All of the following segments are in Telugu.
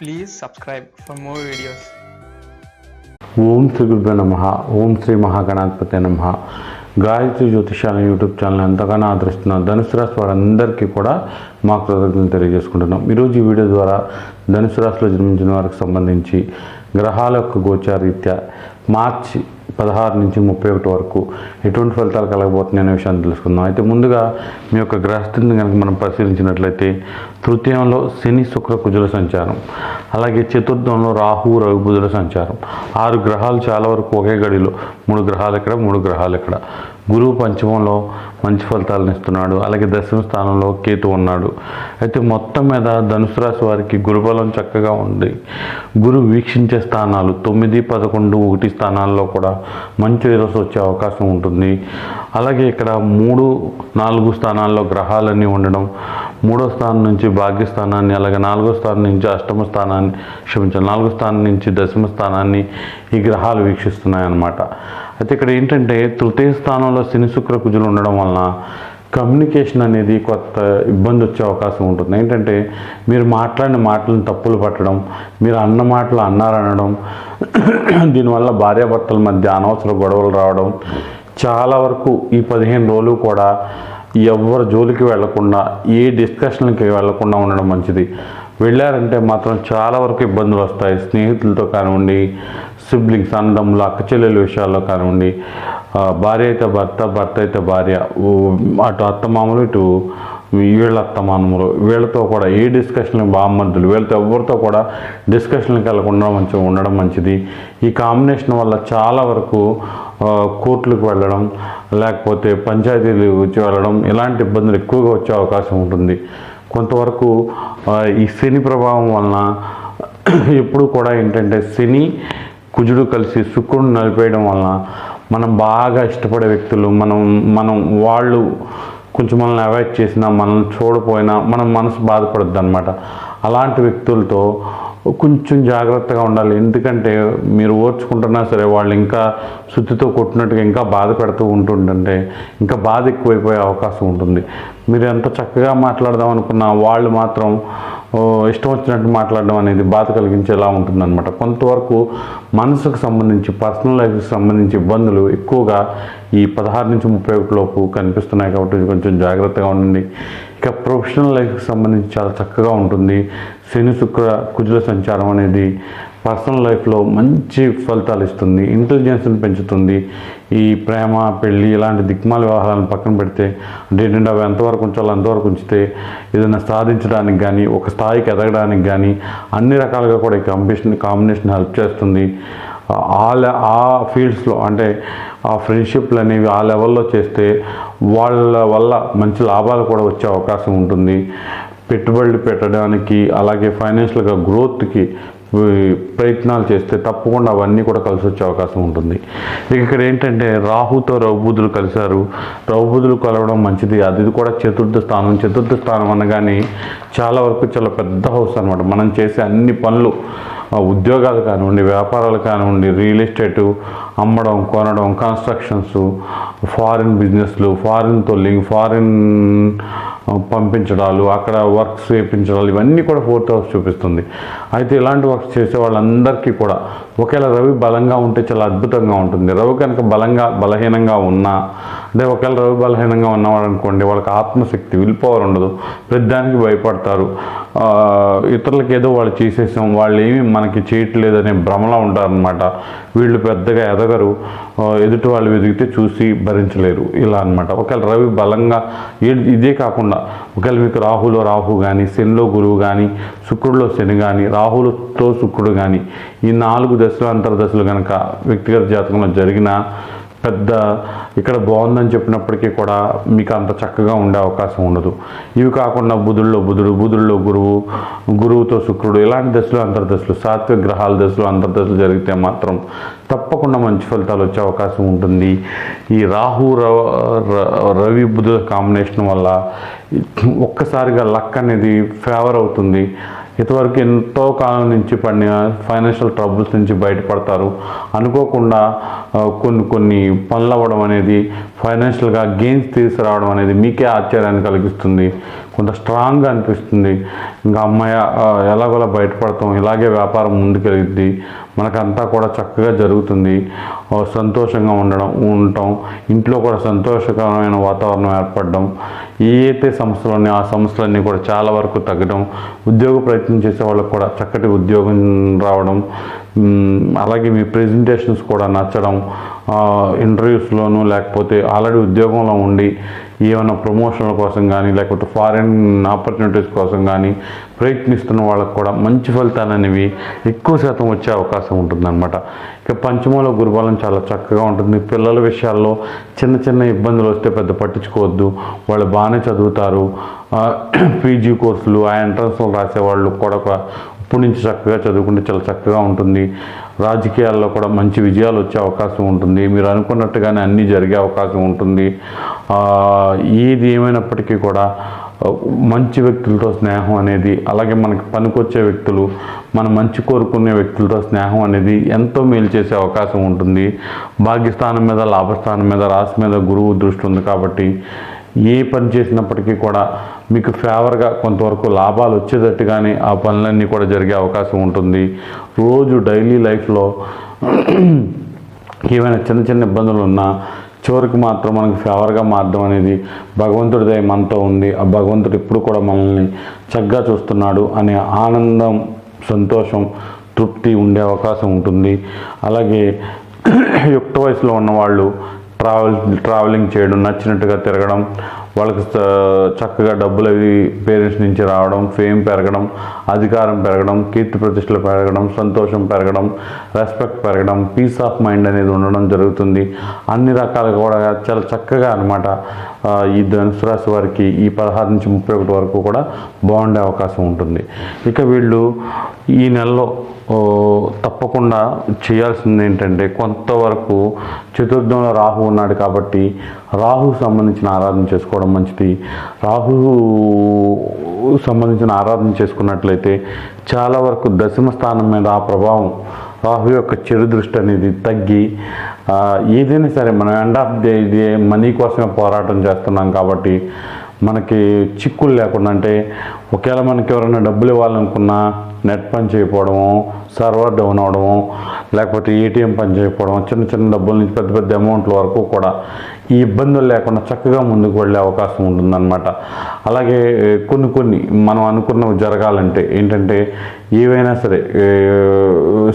Please subscribe for more videos ఓం శ్రీ గురుభ్యో నమ. ఓం శ్రీ మహాగణాధిపతి నమ. గాయత్రి జ్యోతిషాల యూట్యూబ్ ఛానల్ ఎంతగానో ఆదరిస్తున్న ధనుసు రాశి వారందరికీ కూడా మా కృతజ్ఞతలు తెలియజేసుకుంటున్నాం. ఈరోజు ఈ వీడియో ద్వారా ధనుసు రాశిలో జన్మించిన వారికి సంబంధించి గ్రహాల యొక్క గోచారీత్యా మార్చి పదహారు నుంచి ముప్పై ఒకటి వరకు ఎటువంటి ఫలితాలు కలగబోతున్నాయి అనే విషయాన్ని తెలుసుకుందాం. అయితే ముందుగా మీ యొక్క గ్రహస్థితిని కనుక మనం పరిశీలించినట్లయితే తృతీయంలో శని శుక్ర కుజుల సంచారం అలాగే చతుర్థంలో రాహు రవి బుధుల సంచారం. ఆరు గ్రహాలు చాలా వరకు ఒకే గడిలో మూడు గ్రహాలు ఇక్కడ మూడు గ్రహాలు ఇక్కడ గురువు పంచమంలో మంచి ఫలితాలను ఇస్తున్నాడు. అలాగే దశమ స్థానంలో కేతు ఉన్నాడు. అయితే మొత్తం మీద ధనుసు రాశి వారికి గురుబలం చక్కగా ఉంది. గురు వీక్షించే స్థానాలు తొమ్మిది పదకొండు ఒకటి స్థానాల్లో కూడా మంచి రిజల్ట్స్ వచ్చే అవకాశం ఉంటుంది. అలాగే ఇక్కడ మూడు నాలుగు స్థానాల్లో గ్రహాలన్నీ ఉండడం మూడో స్థానం నుంచి భాగ్యస్థానాన్ని అలాగే నాలుగో స్థానం నుంచి అష్టమ స్థానాన్ని క్షమించాలి నాలుగో స్థానం నుంచి దశమ స్థానాన్ని ఈ గ్రహాలు వీక్షిస్తున్నాయి అన్నమాట అయితే ఇక్కడ ఏంటంటే తృతీయ స్థానంలో శని శుక్ర కుజులు ఉండడం వలన కమ్యూనికేషన్ అనేది కొత్త ఇబ్బంది వచ్చే అవకాశం ఉంటుంది. ఏంటంటే మీరు మాట్లాడిన మాటలను తప్పులు పట్టడం మీరు అన్న మాటలు అన్నారనడం దీనివల్ల భార్యాభర్తల మధ్య అనవసర గొడవలు రావడం చాలా వరకు ఈ పదిహేను రోజులు కూడా ఎవరు జోలికి వెళ్ళకుండా ఏ డిస్కషన్కి వెళ్ళకుండా ఉండడం మంచిది. వెళ్ళారంటే మాత్రం చాలా వరకు ఇబ్బందులు వస్తాయి. స్నేహితులతో కానివ్వండి సిబ్లింగ్స్ అన్నదమ్ములు అక్క చెల్లెల విషయాల్లో కానివ్వండి భార్య అయితే భర్త భర్త అయితే భార్య అటు అత్తమామలు ఇటు వీళ్ళ అత్తమానములు వీళ్ళతో కూడా ఏ డిస్కషన్ బామ్మర్దులు వీళ్ళతో ఎవరితో కూడా డిస్కషన్కి వెళ్ళకుండా మంచిగా ఉండడం మంచిది. ఈ కాంబినేషన్ వల్ల చాలా వరకు కోర్టులకు వెళ్ళడం లేకపోతే పంచాయతీలు వచ్చి వెళ్ళడం ఇలాంటి ఇబ్బందులు ఎక్కువగా వచ్చే అవకాశం ఉంటుంది. కొంతవరకు ఈ శని ప్రభావం వలన ఎప్పుడు కూడా ఏంటంటే శని కుజుడు కలిసి శుక్రుడు నలిపేయడం వలన మనం బాగా ఇష్టపడే వ్యక్తులు మనం మనం వాళ్ళు కొంచెం మనల్ని అవాయిడ్ చేసినా మనల్ని చూడపోయినా మనం మనసు బాధపడుద్ది అనమాట అలాంటి వ్యక్తులతో కొంచెం జాగ్రత్తగా ఉండాలి. ఎందుకంటే మీరు ఓర్చుకుంటున్నా సరే వాళ్ళు ఇంకా శుద్ధితో కొట్టినట్టుగా ఇంకా బాధ పెడుతూ ఉంటుంటే ఇంకా బాధ ఎక్కువైపోయే అవకాశం ఉంటుంది. మీరు ఎంత చక్కగా మాట్లాడదాం అనుకున్నా వాళ్ళు మాత్రం ఇష్టం వచ్చినట్టు మాట్లాడడం అనేది బాధ కలిగించేలా ఉంటుందన్నమాట. కొంతవరకు మనసుకు సంబంధించి పర్సనల్ లైఫ్కి సంబంధించి ఇబ్బందులు ఎక్కువగా ఈ పదహారు నుంచి ముప్పై ఒకటి లోపు కనిపిస్తున్నాయి కాబట్టి కొంచెం జాగ్రత్తగా ఉండండి. ఇక ప్రొఫెషనల్ లైఫ్కి సంబంధించి చాలా చక్కగా ఉంటుంది. శని శుక్ర కుజుల సంచారం అనేది పర్సనల్ లైఫ్లో మంచి ఫలితాలు ఇస్తుంది. ఇంటెలిజెన్స్ని పెంచుతుంది. ఈ ప్రేమ పెళ్ళి ఇలాంటి దిక్మాల వివాహాలను పక్కన పెడితే అంటే అవి ఎంతవరకు ఉంచాలో అంతవరకు ఉంచితే ఏదైనా సాధించడానికి కానీ ఒక స్థాయికి ఎదగడానికి కానీ అన్ని రకాలుగా కూడా ఈ కాంబినేషన్ కాంబినేషన్ హెల్ప్ చేస్తుంది. ఆ లె- ఆ ఫీల్డ్స్లో అంటే ఆ ఫ్రెండ్షిప్లు అనేవి ఆ లెవెల్లో చేస్తే వాళ్ళ వల్ల మంచి లాభాలు కూడా వచ్చే అవకాశం ఉంటుంది. పెట్టుబడులు పెట్టడానికి అలాగే ఫైనాన్షియల్గా గ్రోత్కి ప్రయత్నాలు చేస్తే తప్పకుండా అవన్నీ కూడా కలిసి వచ్చే అవకాశం ఉంటుంది. ఇక ఇక్కడ ఏంటంటే రాహుతో రౌబుధులు కలిశారు. రౌబుధులు కలవడం మంచిది. అది కూడా చతుర్థ స్థానం. చతుర్థ స్థానం అనగానే చాలా వరకు చాలా పెద్ద హౌస్ అనమాట మనం చేసే అన్ని పనులు ఉద్యోగాలు కానివ్వండి వ్యాపారాలు కానివ్వండి రియల్ ఎస్టేటు అమ్మడం కొనడం కన్స్ట్రక్షన్స్ ఫారిన్ బిజినెస్లు ఫారిన్ తొల్లింగ్ ఫారిన్ పంపించడాలు అక్కడ వర్క్స్ వేయించడాలు ఇవన్నీ కూడా ఫోర్త్ హౌస్ చూపిస్తుంది. అయితే ఇలాంటి వర్క్స్ చేసే వాళ్ళందరికీ కూడా ఒకవేళ రవి బలంగా ఉంటే చాలా అద్భుతంగా ఉంటుంది. రవి కనుక బలంగా బలహీనంగా ఉన్నా అంటే ఒకవేళ రవి బలహీనంగా ఉన్నవాడు అనుకోండి వాళ్ళకి ఆత్మశక్తి విల్ పవర్ ఉండదు. ప్రతిదానికి భయపడతారు. ఇతరులకి ఏదో వాళ్ళు చేసేసాం వాళ్ళు ఏమి మనకి చేయట్లేదనే భ్రమలో ఉంటారనమాట వీళ్ళు పెద్దగా ఎదగరు. ఎదుటి వాళ్ళు ఎదిగితే చూసి భరించలేరు. ఇలా అనమాట ఒకవేళ రవి బలంగా ఇదే కాకుండా ఒకవేళ మీకు రాహులో రాహు కానీ శనిలో గురువు కానీ శుక్రుడిలో శని కానీ రాహులతో శుక్రుడు కానీ ఈ నాలుగు దశలు అంతర్దశలు కనుక వ్యక్తిగత జాతకంలో జరిగిన పెద్ద ఇక్కడ బాగుందని చెప్పినప్పటికీ కూడా మీకు అంత చక్కగా ఉండే అవకాశం ఉండదు. ఇవి కాకుండా బుధుల్లో బుధుడు బుధుల్లో గురువు గురువుతో శుక్రుడు ఇలాంటి దశలు అంతర్దశలు సాత్విక గ్రహాల దశలు అంతర్దశలు జరిగితే మాత్రం తప్పకుండా మంచి ఫలితాలు వచ్చే అవకాశం ఉంటుంది. ఈ రాహు ర- రవి బుధుల కాంబినేషన్ వల్ల ఒక్కసారిగా లక్ అనేది ఫేవర్ అవుతుంది. ఇంతవరకు ఎంతో కాలం నుంచి పడిన ఫైనాన్షియల్ ట్రబుల్స్ నుంచి బయటపడతారు. అనుకోకుండా కొన్ని కొన్ని పనులు అవ్వడం అనేది ఫైనాన్షియల్గా గెయిన్స్ తీసుకురావడం అనేది మీకే ఆశ్చర్యాన్ని కలిగిస్తుంది. కొంత స్ట్రాంగ్గా అనిపిస్తుంది. ఇంకా అమ్మాయి ఎలాగోలా బయటపడతాం ఇలాగే వ్యాపారం ముందుకెళ్ళిద్ది. మనకంతా కూడా చక్కగా జరుగుతుంది. సంతోషంగా ఉండడం ఉండటం ఇంట్లో కూడా సంతోషకరమైన వాతావరణం ఏర్పడడం. ఏ అయితే సమస్యలు ఉన్నాయో ఆ సమస్యలన్నీ కూడా చాలా వరకు తగ్గడం. ఉద్యోగ ప్రయత్నం చేసే వాళ్ళకి కూడా చక్కటి ఉద్యోగం రావడం. అలాగే మీ ప్రెజెంటేషన్స్ కూడా నచ్చడం ఇంటర్వ్యూస్లోనూ లేకపోతే ఆల్రెడీ ఉద్యోగంలో ఉండి ఏమైనా ప్రమోషన్ల కోసం కానీ లేకపోతే ఫారిన్ ఆపర్చునిటీస్ కోసం కానీ ప్రయత్నిస్తున్న వాళ్ళకు కూడా మంచి ఫలితాలు అనేవి ఎక్కువ శాతం వచ్చే అవకాశం ఉంటుందన్నమాట. ఇక పంచమంలో గురుబలం చాలా చక్కగా ఉంటుంది. పిల్లల విషయాల్లో చిన్న చిన్న ఇబ్బందులు వస్తే పెద్ద పట్టించుకోవద్దు. వాళ్ళు బాగానే చదువుతారు. పీజీ కోర్సులు ఆ ఎంట్రన్స్లు రాసేవాళ్ళు కూడా ఒక- ఇప్పటి నుంచి చక్కగా చదువుకుంటే చాలా చక్కగా ఉంటుంది. రాజకీయాల్లో కూడా మంచి విజయాలు వచ్చే అవకాశం ఉంటుంది. మీరు అనుకున్నట్టుగానే అన్నీ జరిగే అవకాశం ఉంటుంది. ఏది ఏమైనప్పటికీ కూడా మంచి వ్యక్తులతో స్నేహం అనేది అలాగే మనకి పనికొచ్చే వ్యక్తులు మన మంచి కోరుకునే వ్యక్తులతో స్నేహం అనేది ఎంతో మేలు చేసే అవకాశం ఉంటుంది. భాగ్యస్థానం మీద లాభస్థానం మీద రాశి మీద గురువు దృష్టి ఉంది కాబట్టి ఏ పని చేసినప్పటికీ కూడా మీకు ఫేవర్గా కొంతవరకు లాభాలు వచ్చేటట్టుగానే ఆ పనులన్నీ కూడా జరిగే అవకాశం ఉంటుంది. రోజు డైలీ లైఫ్లో ఏమైనా చిన్న చిన్న ఇబ్బందులు ఉన్నా చివరికి మాత్రం మనకు ఫేవర్గా మారడం అనేది భగవంతుడిదే మనతో ఉంది ఆ భగవంతుడు ఇప్పుడు కూడా మనల్ని చక్కగా చూస్తున్నాడు అనే ఆనందం సంతోషం తృప్తి ఉండే అవకాశం ఉంటుంది. అలాగే యుక్త వయసులో ఉన్నవాళ్ళు ట్రావెల్ ట్రావెలింగ్ చేయడం నచ్చినట్టుగా తిరగడం వాళ్ళకి చక్కగా డబ్బులు అవి పేరెంట్స్ నుంచి రావడం ఫేమ్ పెరగడం అధికారం పెరగడం కీర్తి ప్రతిష్టలు పెరగడం సంతోషం పెరగడం రెస్పెక్ట్ పెరగడం పీస్ ఆఫ్ మైండ్ అనేది ఉండడం జరుగుతుంది. అన్ని రకాలుగా కూడా చాలా చక్కగా అనమాట ఈ ధనుసు రాశి వారికి ఈ పదహారు నుంచి ముప్పై ఒకటి వరకు కూడా బాగుండే అవకాశం ఉంటుంది. ఇక వీళ్ళు ఈ నెలలో తప్పకుండా చేయాల్సింది ఏంటంటే కొంతవరకు చతుర్థంలో రాహు ఉన్నాడు కాబట్టి రాహు సంబంధించిన ఆరాధన చేసుకోవడం మంచిది. రాహు సంబంధించిన ఆరాధన చేసుకున్నట్లయితే చాలా వరకు దశమ స్థానం మీద ఆ ప్రభావం రాహు యొక్క చెడు దృష్టి అనేది తగ్గి ఏదైనా సరే మనం ఎండ్ ఆఫ్ డే ఇది మనీ కోసమే పోరాటం చేస్తున్నాం కాబట్టి మనకి చిక్కులు లేకుండా అంటే ఒకవేళ మనకి ఎవరైనా డబ్బులు ఇవ్వాలనుకున్నా నెట్ పని చేయకపోవడము సర్వర్ డౌన్ అవడము లేకపోతే ఏటీఎం పని చేయకపోవడం చిన్న చిన్న డబ్బుల నుంచి పెద్ద పెద్ద అమౌంట్ల వరకు కూడా ఈ ఇబ్బందులు లేకుండా చక్కగా ముందుకు వెళ్ళే అవకాశం ఉంటుందన్నమాట. అలాగే కొన్ని కొన్ని మనం అనుకున్నవి జరగాలంటే ఏంటంటే ఏవైనా సరే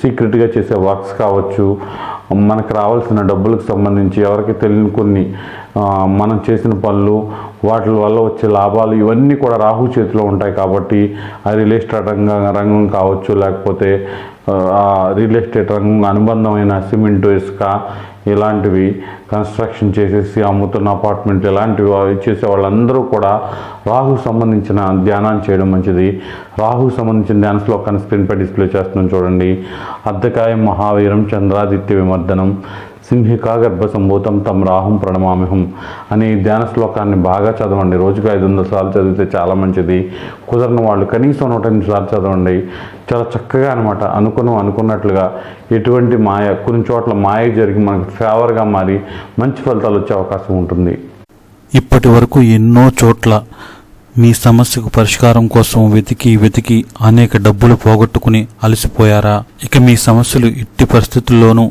సీక్రెట్గా చేసే వర్క్స్ కావచ్చు మనకు రావాల్సిన డబ్బులకు సంబంధించి ఎవరికి తెలియని కొన్ని మనం చేసిన పనులు వాటి వల్ల వచ్చే లాభాలు ఇవన్నీ కూడా రాహు చేతిలో ఉంటాయి కాబట్టి ఆ రియల్ ఎస్టేట్ రంగం రంగం కావచ్చు లేకపోతే రియల్ ఎస్టేట్ రంగం అనుబంధమైన సిమెంట్ ఇసుక ఇలాంటివి కన్స్ట్రక్షన్ చేసేసి అమ్ముతున్న అపార్ట్మెంట్ ఇలాంటివి అవి చేసే వాళ్ళందరూ కూడా రాహు సంబంధించిన ధ్యానాన్ని చేయడం మంచిది. రాహు సంబంధించిన ధ్యాన శ్లోకాన్ని స్క్రీన్పై డిస్ప్లే చేస్తున్నాం చూడండి. అర్ధకాయం మహావీరం చంద్రాదిత్య విమర్దనం. సింహికాగర్భ సంభూతం తమ రాహుం ప్రణమామిహం అనే ధ్యాన శ్లోకాన్ని బాగా చదవండి. రోజుకు ఐదు వందల సార్లు చదివితే చాలా మంచిది. కుదరని వాళ్ళు కనీసం నూట ఎనిమిది సార్లు చదవండి. చాలా చక్కగా అనమాట అనుకున్నాం అనుకున్నట్లుగా ఎటువంటి మాయ కొన్ని చోట్ల మాయ జరిగి మనకు ఫేవర్గా మారి మంచి ఫలితాలు వచ్చే అవకాశం ఉంటుంది. ఇప్పటి వరకు ఎన్నో చోట్ల మీ సమస్యకు పరిష్కారం కోసం వెతికి వెతికి అనేక డబ్బులు పోగొట్టుకుని అలసిపోయారా? ఇక మీ సమస్యలు ఎట్టి పరిస్థితుల్లోనూ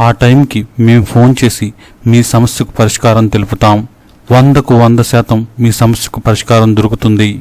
ఆ టైంకి మేము ఫోన్ చేసి మీ సమస్యకు పరిష్కారం తెలుపుతాం. వందకు వంద శాతం మీ సమస్యకు పరిష్కారం దొరుకుతుంది.